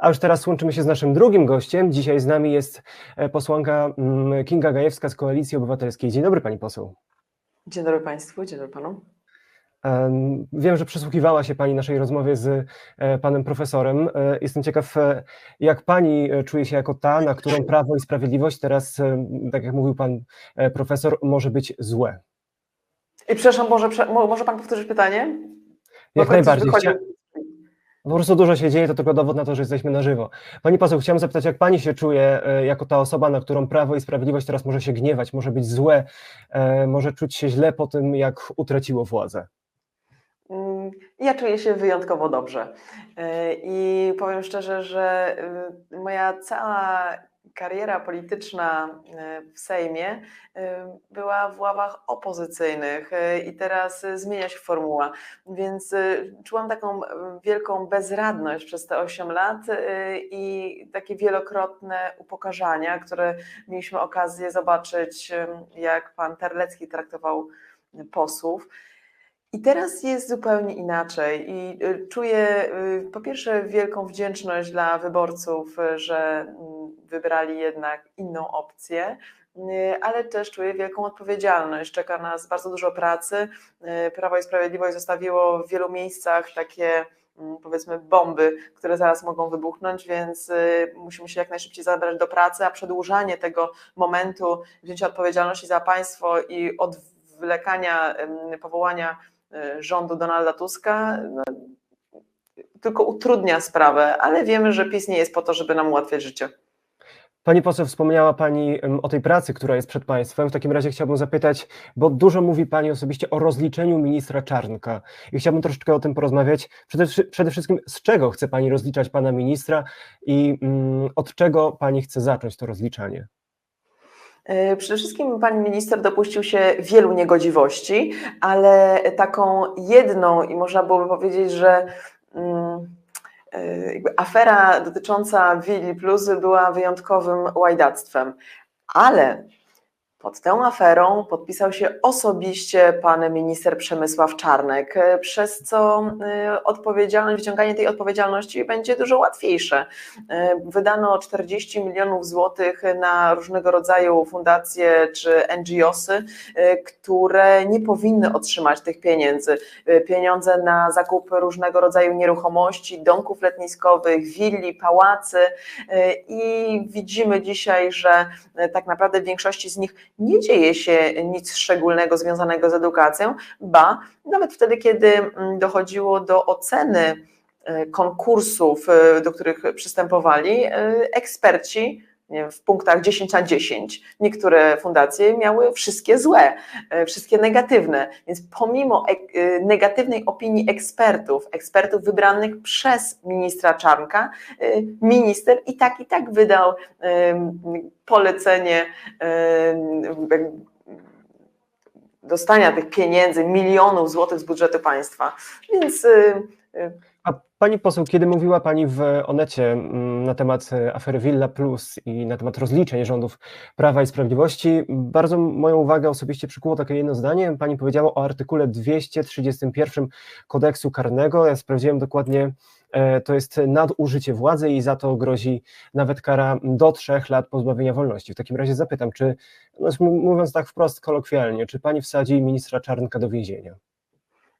A już teraz łączymy się z naszym drugim gościem. Dzisiaj z nami jest e, posłanka mm, Kinga Gajewska z Koalicji Obywatelskiej. Dzień dobry Pani poseł. Dzień dobry Państwu, dzień dobry Panu. Wiem, że przysłuchiwała się Pani naszej rozmowie z e, Panem Profesorem. E, jestem ciekaw, jak Pani czuje się jako ta, na którą Prawo i Sprawiedliwość teraz, tak jak mówił Pan Profesor, może być złe. I przepraszam, może, może Pan powtórzyć pytanie? Jak najbardziej. Chcia... Po prostu dużo się dzieje, to tylko dowód na to, że jesteśmy na żywo. Pani poseł, chciałem zapytać, jak pani się czuje e, jako ta osoba, na którą Prawo i Sprawiedliwość teraz może się gniewać, może być złe, e, może czuć się źle po tym, jak utraciło władzę? Mm, ja czuję się wyjątkowo dobrze. E, I powiem szczerze, że moja cała kariera polityczna e, w Sejmie e, była w ławach opozycyjnych e, i teraz zmienia się formuła. Więc czułam taką wielką bezradność przez te 8 lat i takie wielokrotne upokarzania, które mieliśmy okazję zobaczyć, jak pan Terlecki traktował posłów. I teraz jest zupełnie inaczej i czuję po pierwsze wielką wdzięczność dla wyborców, że wybrali jednak inną opcję, y, ale też czuję wielką odpowiedzialność. Czeka nas bardzo dużo pracy. Y, Prawo i Sprawiedliwość zostawiło w wielu miejscach takie mm, powiedzmy bomby, które zaraz mogą wybuchnąć, więc y, musimy się jak najszybciej zabrać do pracy, a przedłużanie tego momentu wzięcia odpowiedzialności za państwo i odwlekania powołania rządu Donalda Tuska no, tylko utrudnia sprawę, ale wiemy, że PiS nie jest po to, żeby nam ułatwiać życie. Pani poseł, wspomniała Pani o tej pracy, która jest przed Państwem. W takim razie chciałbym zapytać, bo dużo mówi Pani osobiście o rozliczeniu ministra Czarnka i chciałbym troszeczkę o tym porozmawiać. Przede, przede wszystkim, z czego chce Pani rozliczać Pana ministra i mm, od czego Pani chce zacząć to rozliczanie? E, przede wszystkim pan minister dopuścił się wielu niegodziwości, ale taką jedną i można byłoby powiedzieć, że. Mm, afera dotycząca Willi Plus była wyjątkowym łajdactwem, ale pod tą aferą podpisał się osobiście pan minister Przemysław Czarnek, przez co y, odpowiedzialność, wyciąganie tej odpowiedzialności będzie dużo łatwiejsze. Y, wydano 40 milionów złotych na różnego rodzaju fundacje czy NGOsy, y, które nie powinny otrzymać tych pieniędzy. Pieniądze na zakup różnego rodzaju nieruchomości, domków letniskowych, willi, pałacy i widzimy dzisiaj, że tak naprawdę w większości z nich nie dzieje się nic szczególnego związanego z edukacją, ba, nawet wtedy, kiedy mm, dochodziło do oceny e, konkursów, e, do których przystępowali, e, w punktach 10 na 10. Niektóre fundacje miały wszystkie złe, wszystkie negatywne, więc pomimo negatywnej opinii ekspertów, ekspertów wybranych przez ministra Czarnka, minister i tak i tak wydał polecenie dostania tych pieniędzy, milionów złotych z budżetu państwa. Więc pani poseł, kiedy mówiła pani w Onecie mm, na temat e, afery Villa Plus i na temat rozliczeń rządów Prawa i Sprawiedliwości, bardzo moją uwagę osobiście przykuło takie jedno zdanie. Pani powiedziała o artykule 231 kodeksu karnego. Ja sprawdziłem dokładnie, e, to jest nadużycie władzy i za to grozi nawet kara do trzech lat pozbawienia wolności. W takim razie zapytam, czy, no, mówiąc tak wprost kolokwialnie, czy pani wsadzi ministra Czarnka do więzienia?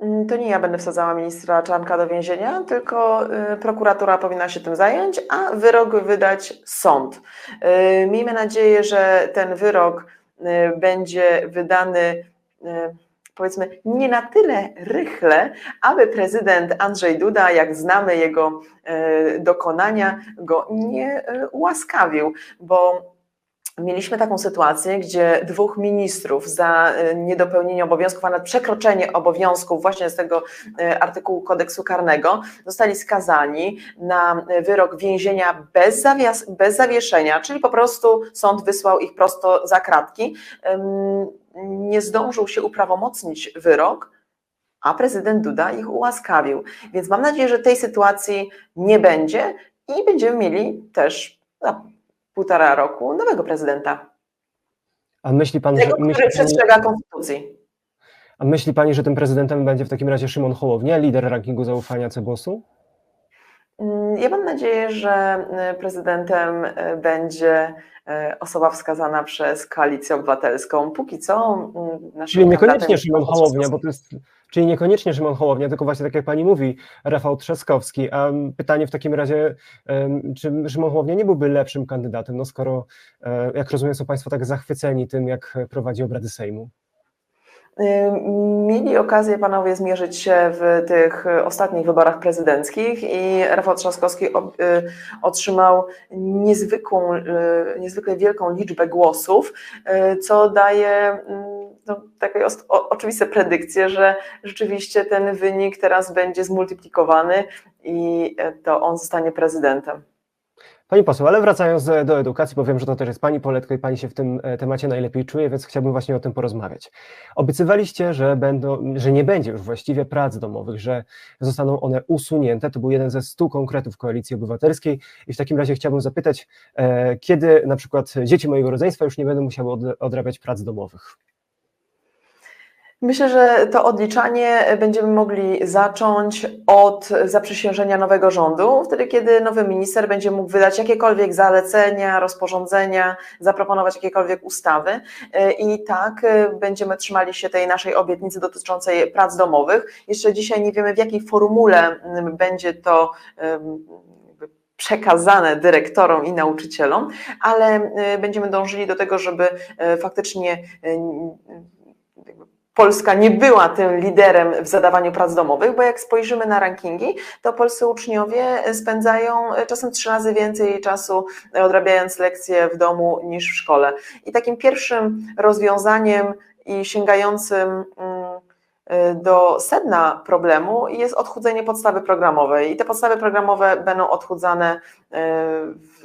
Mm, to nie ja będę wsadzała ministra Czarnka do więzienia, tylko y, prokuratura powinna się tym zająć, a wyrok wydać sąd. Y, miejmy nadzieję, że ten wyrok y, będzie wydany powiedzmy nie na tyle rychle, aby prezydent Andrzej Duda, jak znamy jego dokonania, go nie ułaskawił, bo Mieliśmy taką sytuację, gdzie dwóch ministrów za e, niedopełnienie obowiązków, a nawet przekroczenie obowiązków właśnie z tego e, artykułu kodeksu karnego zostali skazani na wyrok więzienia bez, zawias, bez zawieszenia, czyli po prostu sąd wysłał ich prosto za kratki. Nie zdążył się uprawomocnić wyrok, a prezydent Duda ich ułaskawił. Więc mam nadzieję, że tej sytuacji nie będzie i będziemy mieli też półtora roku nowego prezydenta. A myśli pan, Tego, że. Myśli przestrzega konstytucji. A myśli pani, że tym prezydentem będzie w takim razie Szymon Hołownia, lider rankingu zaufania Cebosu? Mm, ja mam nadzieję, że prezydentem będzie osoba wskazana przez Koalicję Obywatelską. Póki co naszym Czyli niekoniecznie Szymon Hołownia, bo to jest Czyli niekoniecznie Szymon Hołownia, tylko właśnie tak jak pani mówi, Rafał Trzaskowski. A pytanie w takim razie, czy Szymon Hołownia nie byłby lepszym kandydatem, no skoro, e, jak rozumiem, są państwo tak zachwyceni tym, jak prowadzi obrady Sejmu? Mieli okazję panowie zmierzyć się w tych ostatnich wyborach prezydenckich i Rafał Trzaskowski y, otrzymał niezwykłą, y, niezwykle wielką liczbę głosów, y, co daje mm, no, takie oczywiste predykcje, że rzeczywiście ten wynik teraz będzie zmultiplikowany i to on zostanie prezydentem. Pani poseł, ale wracając do, edukacji, bo wiem, że to też jest Pani poletko i Pani się w tym e, temacie najlepiej czuje, więc chciałbym właśnie o tym porozmawiać. Obiecywaliście, że, będą, że nie będzie już właściwie prac domowych, że zostaną one usunięte. To był jeden ze stu konkretów Koalicji Obywatelskiej i w takim razie chciałbym zapytać, e, kiedy na przykład dzieci mojego rodzeństwa już nie będą musiały odrabiać prac domowych? Myślę, że to odliczanie będziemy mogli zacząć od zaprzysiężenia nowego rządu, wtedy kiedy nowy minister będzie mógł wydać jakiekolwiek zalecenia, rozporządzenia, zaproponować jakiekolwiek ustawy i tak będziemy trzymali się tej naszej obietnicy dotyczącej prac domowych. Jeszcze dzisiaj nie wiemy w jakiej formule będzie to przekazane dyrektorom i nauczycielom, ale będziemy dążyli do tego, żeby faktycznie Polska nie była tym liderem w zadawaniu prac domowych, bo jak spojrzymy na rankingi, to polscy uczniowie spędzają e, czasem trzy razy więcej czasu odrabiając lekcje w domu niż w szkole. I takim pierwszym rozwiązaniem i sięgającym mm, e, do sedna problemu jest odchudzenie podstawy programowej. I te podstawy programowe będą odchudzane e, w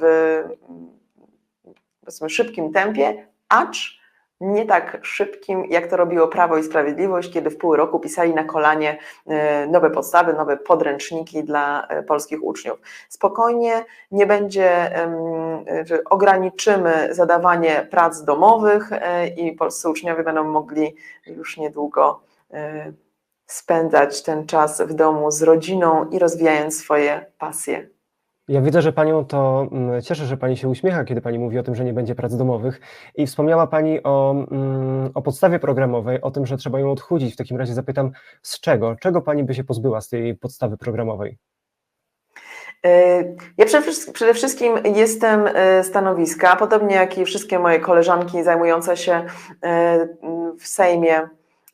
szybkim tempie, acz nie tak szybkim, jak to robiło Prawo i Sprawiedliwość, kiedy w pół roku pisali na kolanie e, nowe podstawy, nowe podręczniki dla e, polskich uczniów. Spokojnie, nie będzie, ograniczymy zadawanie prac domowych e, i polscy uczniowie będą mogli już niedługo spędzać ten czas w domu z rodziną i rozwijając swoje pasje. Ja widzę, że Panią to mm, cieszę, że Pani się uśmiecha, kiedy Pani mówi o tym, że nie będzie prac domowych. I wspomniała Pani o, mm, o podstawie programowej, o tym, że trzeba ją odchudzić. W takim razie zapytam, z czego? Czego Pani by się pozbyła z tej podstawy programowej? E, ja przede wszystkim jestem e, stanowiska, podobnie jak i wszystkie moje koleżanki zajmujące się e, w Sejmie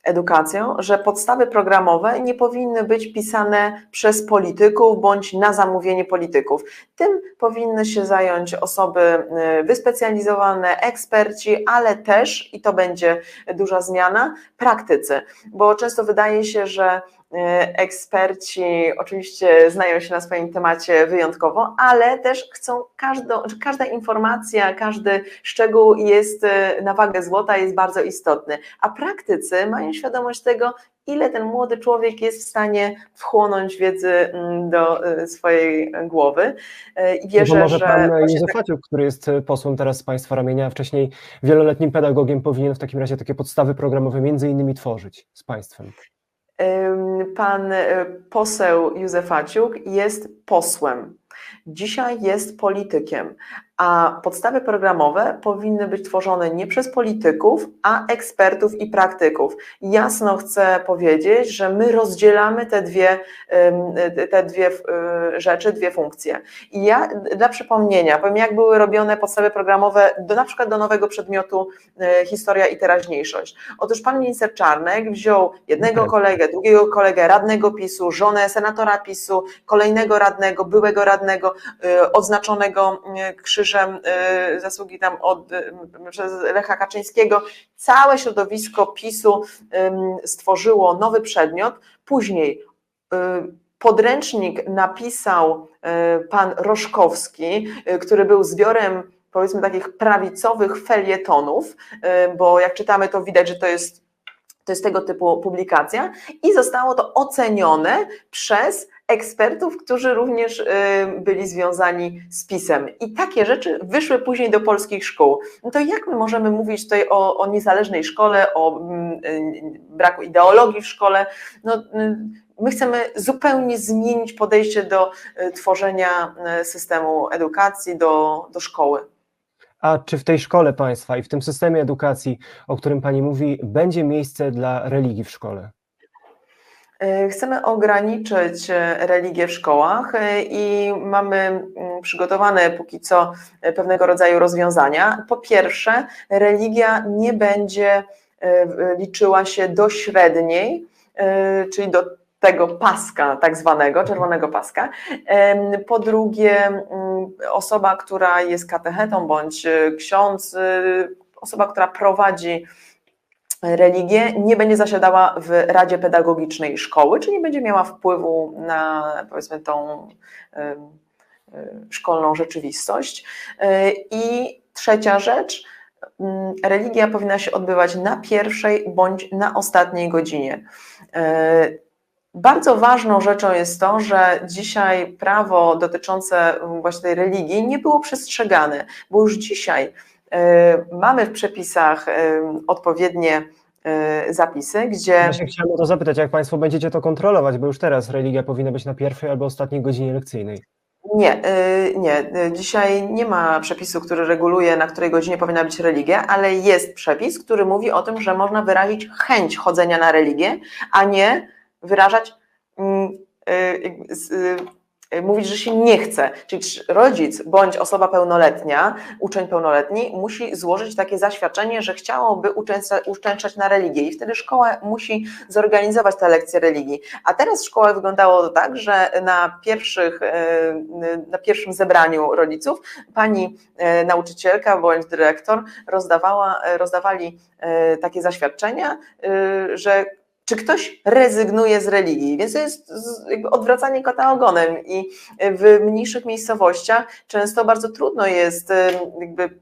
edukacją, że podstawy programowe nie powinny być pisane przez polityków bądź na zamówienie polityków. Tym powinny się zająć osoby y, wyspecjalizowane, eksperci, ale też, i to będzie duża zmiana, praktycy, bo często wydaje się, że eksperci oczywiście znają się na swoim temacie wyjątkowo, ale też chcą każdą, każda informacja, każdy szczegół jest y, na wagę złota, jest bardzo istotny. A praktycy mają świadomość tego, ile ten młody człowiek jest w stanie wchłonąć wiedzy mm, do y, swojej głowy. I wierzę, no może że. Pan Józef tak... który jest posłem teraz z Państwa ramienia, a wcześniej wieloletnim pedagogiem, powinien w takim razie takie podstawy programowe między innymi tworzyć z Państwem pan e, poseł Józefaciuk jest posłem. Dzisiaj jest politykiem, a podstawy programowe powinny być tworzone nie przez polityków, a ekspertów i praktyków. Jasno chcę powiedzieć, że my rozdzielamy te dwie, te dwie e, rzeczy, dwie funkcje. I ja dla przypomnienia powiem, jak były robione podstawy programowe do, na przykład do nowego przedmiotu e, historia i teraźniejszość. Otóż pan minister Czarnek wziął jednego tak. kolegę, drugiego kolegę, radnego PiSu, żonę senatora PiSu, kolejnego radnego, byłego radnego, e, odznaczonego krzyżem krzyżem y, zasługi tam od, y, przez Lecha Kaczyńskiego. Całe środowisko PiSu stworzyło nowy przedmiot. Później y, podręcznik napisał pan Roszkowski, który był zbiorem powiedzmy takich prawicowych felietonów, bo jak czytamy to widać, że to jest, to jest tego typu publikacja i zostało to ocenione przez ekspertów, którzy również y, byli związani z PiSem. I takie rzeczy wyszły później do polskich szkół. No to jak my możemy mówić tutaj o, o niezależnej szkole, o mm, y, braku ideologii w szkole? No, y, my chcemy zupełnie zmienić podejście do tworzenia systemu edukacji, do, do szkoły. A czy w tej szkole państwa i w tym systemie edukacji, o którym pani mówi, będzie miejsce dla religii w szkole? E, chcemy ograniczyć e, religię w szkołach e, i mamy mm, przygotowane póki co pewnego rodzaju rozwiązania. Po pierwsze, religia nie będzie liczyła się do średniej, czyli do tego paska, tak zwanego, czerwonego paska. Po drugie, mm, osoba, która jest katechetą bądź ksiądz, osoba, która prowadzi religię, nie będzie zasiadała w Radzie Pedagogicznej Szkoły, czyli nie będzie miała wpływu na powiedzmy tą szkolną rzeczywistość. E, I trzecia rzecz, mm, religia powinna się odbywać na pierwszej bądź na ostatniej godzinie. E, bardzo ważną rzeczą jest to, że dzisiaj prawo dotyczące właśnie tej religii nie było przestrzegane, bo już dzisiaj mamy w przepisach e, odpowiednie e, zapisy, gdzie. Ja się chciałem o to zapytać, jak Państwo będziecie to kontrolować, bo już teraz religia powinna być na pierwszej albo ostatniej godzinie lekcyjnej. Nie, nie. Dzisiaj nie ma przepisu, który reguluje, na której godzinie powinna być religia, ale jest przepis, który mówi o tym, że można wyrazić chęć chodzenia na religię, a nie wyrażać mm, mówić, że się nie chce. Czyli rodzic bądź osoba pełnoletnia, uczeń pełnoletni musi złożyć takie zaświadczenie, że chciałoby uczęszczać na religię i wtedy szkoła musi zorganizować te lekcje religii. A teraz w szkołach wyglądało tak, że na, pierwszych, y, na pierwszym zebraniu rodziców pani y, nauczycielka bądź dyrektor rozdawała, rozdawali takie zaświadczenia, że czy ktoś rezygnuje z religii. Więc to jest odwracanie kota ogonem i w mniejszych miejscowościach często bardzo trudno jest jakby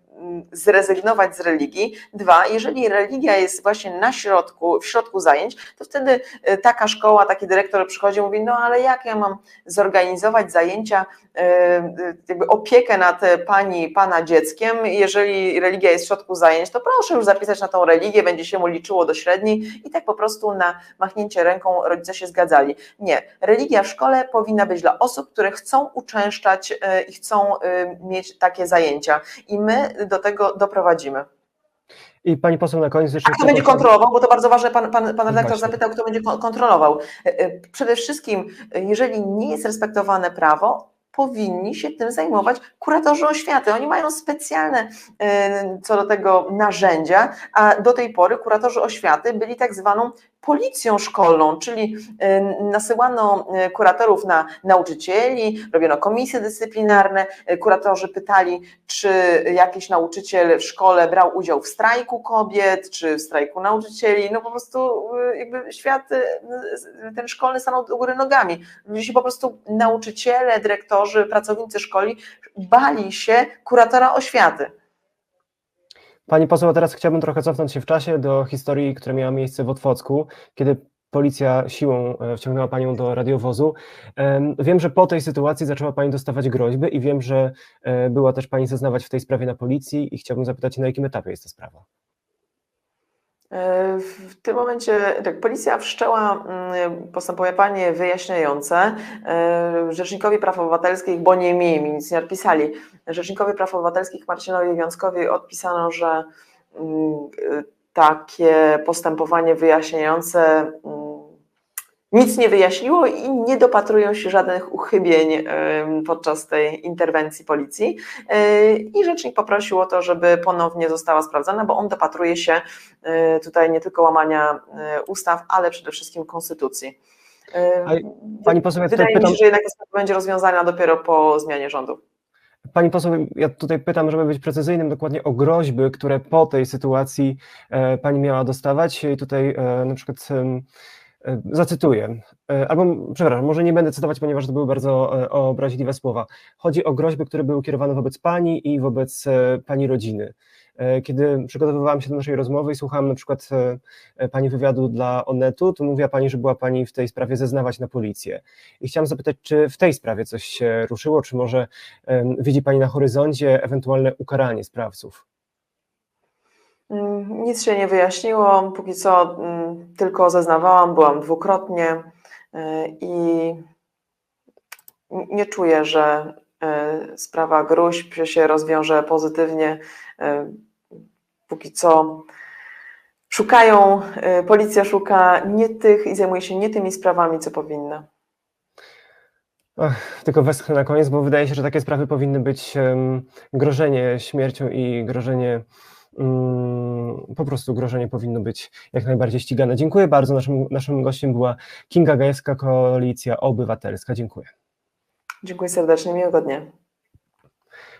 zrezygnować z religii. Dwa, jeżeli religia jest właśnie na środku, w środku zajęć, to wtedy e, taka szkoła, taki dyrektor przychodzi i mówi, no ale jak ja mam zorganizować zajęcia, e, e, jakby opiekę nad pani, pana dzieckiem, jeżeli religia jest w środku zajęć, to proszę już zapisać na tą religię, będzie się mu liczyło do średniej i tak po prostu na machnięcie ręką rodzice się zgadzali. Nie, religia w szkole powinna być dla osób, które chcą uczęszczać i chcą mieć takie zajęcia i my do tego doprowadzimy. I pani poseł na koniec jeszcze. A kto będzie kontrolował, bo to bardzo ważne, pan, pan, pan redaktor zapytał, kto będzie kontrolował. E, e, przede wszystkim, jeżeli nie jest respektowane prawo, powinni się tym zajmować kuratorzy oświaty. Oni mają specjalne e, co do tego narzędzia, a do tej pory kuratorzy oświaty byli tak zwaną policją szkolną, czyli y, nasyłano y, kuratorów na nauczycieli, robiono komisje dyscyplinarne, y, kuratorzy pytali, czy jakiś nauczyciel w szkole brał udział w strajku kobiet, czy w strajku nauczycieli, no po prostu jakby świat ten szkolny stanął do góry nogami. Ludzie po prostu nauczyciele, dyrektorzy, pracownicy szkoli bali się kuratora oświaty. Pani poseł, a teraz chciałbym trochę cofnąć się w czasie do historii, która miała miejsce w Otwocku, kiedy policja siłą e, wciągnęła panią do radiowozu. Wiem, że po tej sytuacji zaczęła pani dostawać groźby i wiem, że e, była też pani zeznawać w tej sprawie na policji i chciałbym zapytać, na jakim etapie jest ta sprawa? E, w tym momencie tak, policja wszczęła mm, postępowanie wyjaśniające e, Rzecznikowi Praw Obywatelskich, bo nie mi, mi nic nie odpisali, Rzecznikowi Praw Obywatelskich Marcinowi Wiązkowi odpisano, że mm, takie postępowanie wyjaśniające mm, nic nie wyjaśniło i nie dopatrują się żadnych uchybień podczas tej interwencji policji. E, I rzecznik poprosił o to, żeby ponownie została sprawdzona, bo on dopatruje się e, tutaj nie tylko łamania e, ustaw, ale przede wszystkim konstytucji. Pani poseł, ja Wydaje mi się, że jednak to będzie rozwiązana dopiero po zmianie rządu. Pani poseł, ja tutaj pytam, żeby być precyzyjnym, dokładnie o groźby, które po tej sytuacji pani miała dostawać. I tutaj na przykład zacytuję, e, albo przepraszam, może nie będę cytować, ponieważ to były bardzo e, obraźliwe słowa. Chodzi o groźby, które były kierowane wobec pani i wobec pani rodziny. Kiedy przygotowywałam się do naszej rozmowy i słuchałam na przykład pani wywiadu dla Onetu, to mówiła pani, że była pani w tej sprawie zeznawać na policję. I chciałam zapytać, czy w tej sprawie coś się ruszyło, czy może widzi pani na horyzoncie ewentualne ukaranie sprawców? Mm, nic się nie wyjaśniło. Póki co mm, tylko zeznawałam, byłam dwukrotnie. i nie czuję, że sprawa Gruźb się rozwiąże pozytywnie. Póki co szukają, policja szuka nie tych i zajmuje się nie tymi sprawami, co powinna. Ach, tylko westchnę na koniec, bo wydaje się, że takie sprawy powinny być um, grożenie śmiercią i grożenie, po prostu grożenie powinno być jak najbardziej ścigane. Dziękuję bardzo. Naszym, naszym gościem była Kinga Gajewska, Koalicja Obywatelska. Dziękuję. Dziękuję serdecznie, miłego dnia.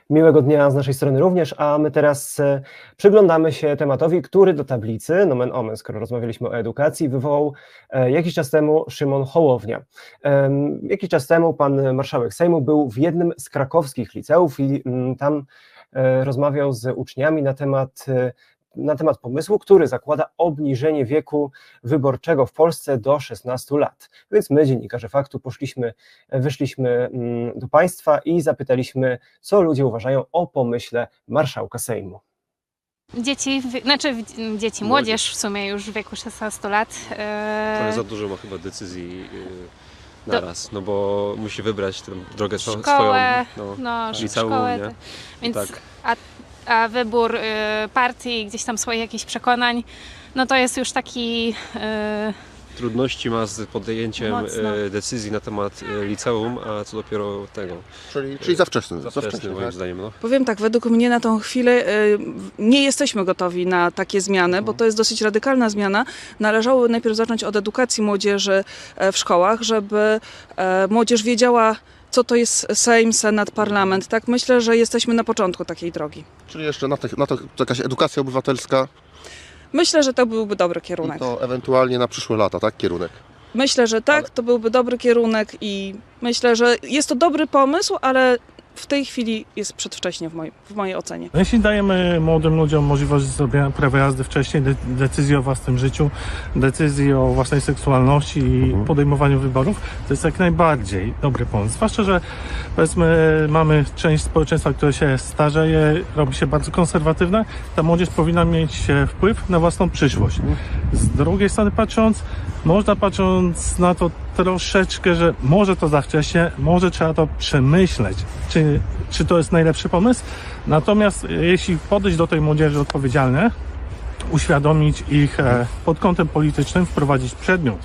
Miłego dnia z naszej strony również, a my teraz e, przyglądamy się tematowi, który do tablicy, nomen omen, skoro rozmawialiśmy o edukacji, wywołał e, jakiś czas temu Szymon Hołownia. Jakiś czas temu pan marszałek Sejmu był w jednym z krakowskich liceów i mm, tam rozmawiał z uczniami na temat na temat pomysłu, który zakłada obniżenie wieku wyborczego w Polsce do 16 lat. Więc my, dziennikarze faktu, poszliśmy, wyszliśmy mm, do państwa i zapytaliśmy, co ludzie uważają o pomyśle marszałka Sejmu. Dzieci, znaczy dzieci, młodzież w sumie już w wieku 16 lat. E, Trochę za dużo ma chyba decyzji e, naraz, no bo musi wybrać tę drogę szkołę, swoją, no, no liceum, szkołę, nie? Więc, tak. a a wybór y, partii, gdzieś tam swoich jakichś przekonań, no to jest już taki. Y, Trudności ma z podjęciem Mocno. y, decyzji na temat y, liceum, a co dopiero tego. Czyli, czyli za wczesny. Za Za wczesny, moim tak? zdaniem. No. Powiem tak, według mnie na tą chwilę y, nie jesteśmy gotowi na takie zmiany, bo to jest dosyć radykalna zmiana. Należało najpierw zacząć od edukacji młodzieży e, w szkołach, żeby e, młodzież wiedziała, co to jest Sejm, Senat, Parlament. Tak myślę, że jesteśmy na początku takiej drogi. Czyli jeszcze na, te, na to jakaś edukacja obywatelska Myślę, że to byłby dobry i kierunek. to ewentualnie na przyszłe lata, tak? Kierunek. Myślę, że tak, Ale- to byłby dobry kierunek i myślę, że jest to dobry pomysł, ale w tej chwili jest przedwcześnie w mojej, w mojej ocenie. No Jeśli dajemy młodym ludziom możliwość zrobienia prawa jazdy wcześniej, de- decyzji o własnym życiu, decyzji o własnej seksualności i podejmowaniu wyborów, to jest jak najbardziej dobry pomysł. Zwłaszcza, że powiedzmy mamy część społeczeństwa, które się starzeje, robi się bardzo konserwatywne. Ta młodzież powinna mieć wpływ na własną przyszłość. Z drugiej strony patrząc, można patrząc na to troszeczkę, że może to za wcześnie, może trzeba to przemyśleć, czy, czy to jest najlepszy pomysł. Natomiast e, jeśli podejść do tej młodzieży odpowiedzialnie, uświadomić ich e, pod kątem politycznym, wprowadzić przedmiot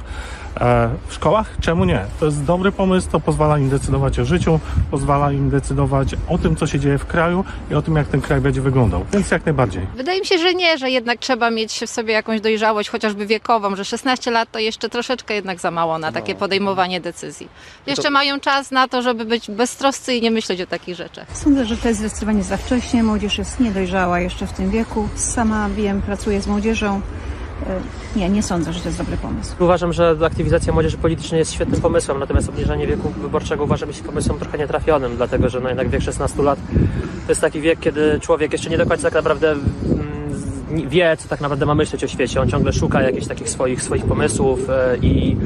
w szkołach, czemu nie? To jest dobry pomysł, to pozwala im decydować o życiu, pozwala im decydować o tym, co się dzieje w kraju i o tym, jak ten kraj będzie wyglądał. Więc jak najbardziej. Wydaje mi się, że nie, że jednak trzeba mieć w sobie jakąś dojrzałość, chociażby wiekową, że 16 lat to jeszcze troszeczkę jednak za mało na takie podejmowanie decyzji. Jeszcze mają czas na to, żeby być beztroscy i nie myśleć o takich rzeczach. Sądzę, że to jest zdecydowanie za wcześnie. Młodzież jest niedojrzała jeszcze w tym wieku. Sama wiem, pracuję z młodzieżą. E, Nie, nie sądzę, że to jest dobry pomysł. Uważam, że aktywizacja młodzieży politycznej jest świetnym pomysłem, natomiast obniżanie wieku wyborczego uważam być pomysłem trochę nietrafionym, dlatego że no jednak wiek 16 lat to jest taki wiek, kiedy człowiek jeszcze nie do końca tak naprawdę mm, wie, co tak naprawdę ma myśleć o świecie. On ciągle szuka jakichś takich swoich, swoich pomysłów e, i,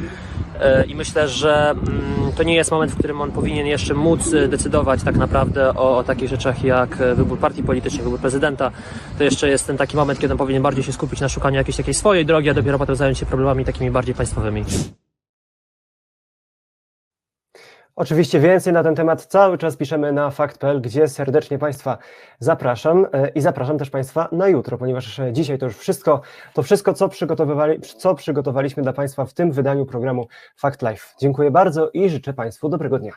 i myślę, że mm, to nie jest moment, w którym on powinien jeszcze móc e, decydować tak naprawdę o, o takich rzeczach jak e, wybór partii politycznej, wybór prezydenta. To jeszcze jest ten taki moment, kiedy on powinien bardziej się skupić na szukaniu jakiejś takiej swojej drogi, a dopiero potem zająć się problemami takimi bardziej państwowymi. Oczywiście więcej na ten temat cały czas piszemy na fakt.pl, gdzie serdecznie Państwa zapraszam e, i zapraszam też Państwa na jutro, ponieważ e, dzisiaj to już wszystko, to wszystko, co, przygotowywali, co przygotowaliśmy dla Państwa w tym wydaniu programu Fact Life. Dziękuję bardzo i życzę Państwu dobrego dnia.